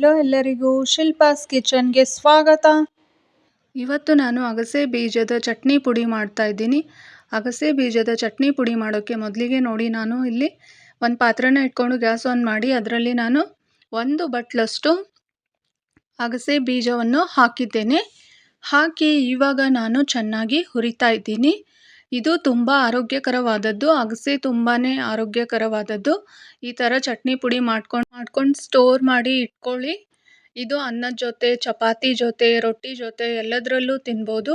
Hello ಎಲ್ಲರಿಗೂ ಶಿಲ್ಪಾಸ್ ಕಿಚನ್ಗೆ ಸ್ವಾಗತ. ಇವತ್ತು ನಾನು ಅಗಸೆ ಬೀಜದ ಚಟ್ನಿ ಪುಡಿ ಮಾಡ್ತಾ ಇದ್ದೀನಿ. ಅಗಸೆ ಬೀಜದ ಚಟ್ನಿ ಪುಡಿ ಮಾಡೋಕ್ಕೆ ಮೊದಲಿಗೆ ನೋಡಿ ನಾನು ಇಲ್ಲಿ ಒಂದು ಪಾತ್ರೆನ ಇಟ್ಕೊಂಡು ಗ್ಯಾಸ್ ಆನ್ ಮಾಡಿ ಅದರಲ್ಲಿ ನಾನು ಒಂದು ಬಟ್ಲಷ್ಟು ಅಗಸೆ ಬೀಜವನ್ನು ಹಾಕಿದ್ದೇನೆ. ಹಾಕಿ ಇವಾಗ ನಾನು ಚೆನ್ನಾಗಿ ಹುರಿತಾ ಇದ್ದೀನಿ. ಇದು ತುಂಬ ಆರೋಗ್ಯಕರವಾದದ್ದು, ಅಗಸೆ ತುಂಬಾ ಆರೋಗ್ಯಕರವಾದದ್ದು. ಈ ಥರ ಚಟ್ನಿ ಪುಡಿ ಮಾಡ್ಕೊಂಡು ಮಾಡ್ಕೊಂಡು ಸ್ಟೋರ್ ಮಾಡಿ ಇಟ್ಕೊಳ್ಳಿ. ಇದು ಅನ್ನದ ಜೊತೆ, ಚಪಾತಿ ಜೊತೆ, ರೊಟ್ಟಿ ಜೊತೆ ಎಲ್ಲದರಲ್ಲೂ ತಿನ್ಬೋದು.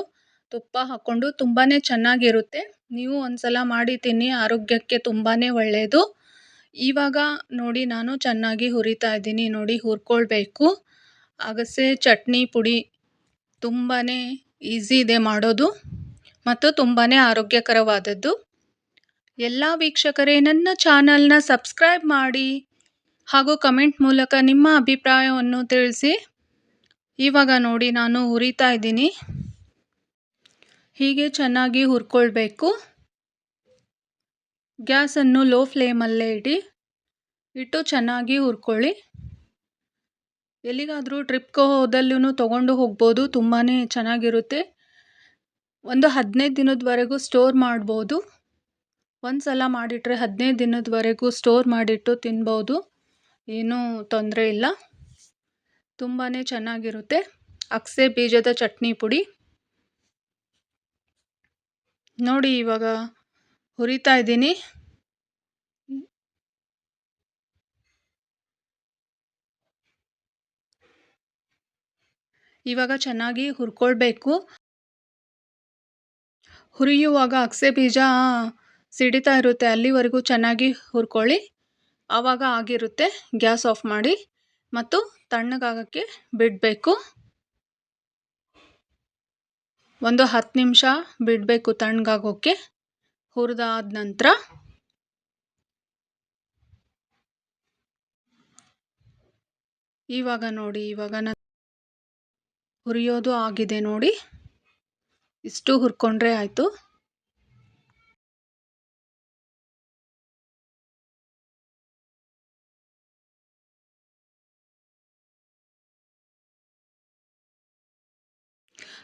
ತುಪ್ಪ ಹಾಕ್ಕೊಂಡು ತುಂಬಾ ಚೆನ್ನಾಗಿರುತ್ತೆ. ನೀವು ಒಂದ್ಸಲ ಮಾಡಿ ತಿನ್ನಿ, ಆರೋಗ್ಯಕ್ಕೆ ತುಂಬಾ ಒಳ್ಳೆಯದು ಇವಾಗ ನೋಡಿ ನಾನು ಚೆನ್ನಾಗಿ ಹುರಿತಾ ಇದ್ದೀನಿ, ನೋಡಿ ಹುರ್ಕೊಳ್ಬೇಕು. ಅಗಸೆ ಚಟ್ನಿ ಪುಡಿ ತುಂಬಾ ಈಸಿ ಇದೆ ಮಾಡೋದು. ಮತ್ತು ತುಂಬಾ ಆರೋಗ್ಯಕರವಾದದ್ದು. ಎಲ್ಲ ವೀಕ್ಷಕರೇ, ನನ್ನ ಚಾನಲ್ನ ಸಬ್ಸ್ಕ್ರೈಬ್ ಮಾಡಿ ಹಾಗೂ ಕಮೆಂಟ್ ಮೂಲಕ ನಿಮ್ಮ ಅಭಿಪ್ರಾಯವನ್ನು ತಿಳಿಸಿ. ಇವಾಗ ನೋಡಿ, ನಾನು ಹುರಿತಾ ಇದ್ದೀನಿ. ಹೀಗೆ ಚೆನ್ನಾಗಿ ಹುರ್ಕೊಳ್ಬೇಕು. ಗ್ಯಾಸನ್ನು ಲೋ ಫ್ಲೇಮಲ್ಲೇ ಇಡಿ. ಇಟ್ಟು ಚೆನ್ನಾಗಿ ಹುರ್ಕೊಳ್ಳಿ. ಎಲ್ಲಿಗಾದರೂ ಟ್ರಿಪ್ಗೆ ಹೋದಲ್ಲೂ ತೊಗೊಂಡು ಹೋಗ್ಬೋದು ತುಂಬಾ ಚೆನ್ನಾಗಿರುತ್ತೆ. ಒಂದು ಹದಿನೈದು ದಿನದವರೆಗೂ ಸ್ಟೋರ್ ಮಾಡ್ಬೋದು. ಒಂದು ಸಲ ಮಾಡಿಟ್ರೆ ಹದಿನೈದು ದಿನದವರೆಗೂ ಸ್ಟೋರ್ ಮಾಡಿಟ್ಟು ತಿನ್ಬೋದು. ಏನೂ ತೊಂದರೆ ಇಲ್ಲ. ತುಂಬಾ ಚೆನ್ನಾಗಿರುತ್ತೆ. ಅಕ್ಸೆ ಬೀಜದ ಚಟ್ನಿ ಪುಡಿ. ನೋಡಿ ಇವಾಗ ಹುರಿತಾ ಇದ್ದೀನಿ. ಇವಾಗ ಚೆನ್ನಾಗಿ ಹುರ್ಕೊಳ್ಬೇಕು. ಹುರಿಯುವಾಗ ಅಗಸೆ ಬೀಜ ಸಿಡಿತಾ ಇರುತ್ತೆ. ಅಲ್ಲಿವರೆಗೂ ಚೆನ್ನಾಗಿ ಹುರ್ಕೊಳ್ಳಿ. ಆವಾಗ ಆಗಿರುತ್ತೆ. ಗ್ಯಾಸ್ ಆಫ್ ಮಾಡಿ ಮತ್ತು ತಣ್ಣಗಾಗೋಕ್ಕೆ ಬಿಡಬೇಕು. ಒಂದು ಹತ್ತು ನಿಮಿಷ ಬಿಡಬೇಕು ತಣ್ಣಗಾಗೋಕ್ಕೆ ಹುರಿದಾದ ನಂತರ ಇವಾಗ ನೋಡಿ, ಇವಾಗ ನಾನು ಹುರಿಯೋದು ಆಗಿದೆ ನೋಡಿ. ಇಷ್ಟು ಹುರ್ಕೊಂಡ್ರೆ ಆಯಿತು.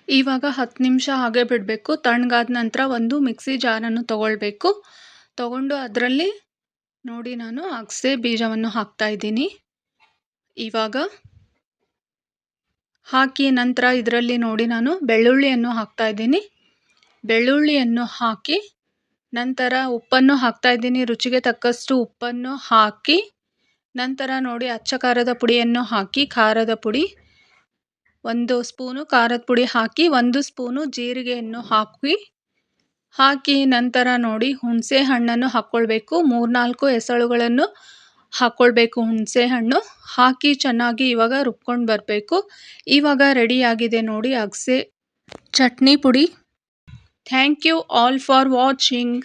ಇವಾಗ ಹತ್ತು ನಿಮಿಷ ಹಾಗೆ ಬಿಡಬೇಕು. ತಣ್ಣಗಾದ ನಂತರ ಒಂದು ಮಿಕ್ಸಿ ಜಾರನ್ನು ತಗೊಳ್ಬೇಕು. ತಗೊಂಡು ಅದರಲ್ಲಿ ನೋಡಿ ನಾನು ಅಗಸೆ ಬೀಜವನ್ನು ಹಾಕ್ತಾ ಇದ್ದೀನಿ. ಇವಾಗ ಹಾಕಿ ನಂತರ ಇದರಲ್ಲಿ ನೋಡಿ ನಾನು ಬೆಳ್ಳುಳ್ಳಿಯನ್ನು ಹಾಕ್ತಾ ಇದ್ದೀನಿ. ಬೆಳ್ಳುಳ್ಳಿಯನ್ನು ಹಾಕಿ ನಂತರ ಉಪ್ಪನ್ನು ಹಾಕ್ತಾ ಇದ್ದೀನಿ. ರುಚಿಗೆ ತಕ್ಕಷ್ಟು ಉಪ್ಪನ್ನು ಹಾಕಿ ನಂತರ ನೋಡಿ ಅಚ್ಚ ಖಾರದ ಪುಡಿಯನ್ನು ಹಾಕಿ. ಖಾರದ ಪುಡಿ ಒಂದು ಸ್ಪೂನು, ಖಾರದ ಪುಡಿ ಹಾಕಿ ಒಂದು ಸ್ಪೂನು ಜೀರಿಗೆಯನ್ನು ಹಾಕಿ. ಹಾಕಿ ನಂತರ ನೋಡಿ ಹುಣಸೆ ಹಣ್ಣನ್ನು ಹಾಕ್ಕೊಳ್ಬೇಕು. ಮೂರ್ನಾಲ್ಕು ಎಸಳುಗಳನ್ನು ಹಾಕ್ಕೊಳ್ಬೇಕು ಹುಣಸೆ ಹಣ್ಣು. ಹಾಕಿ ಚೆನ್ನಾಗಿ ಇವಾಗ ರುಬ್ಕೊಂಡು ಬರಬೇಕು. ಇವಾಗ ರೆಡಿಯಾಗಿದೆ ನೋಡಿ ಅಗಸೆ ಚಟ್ನಿ ಪುಡಿ. Thank you all for watching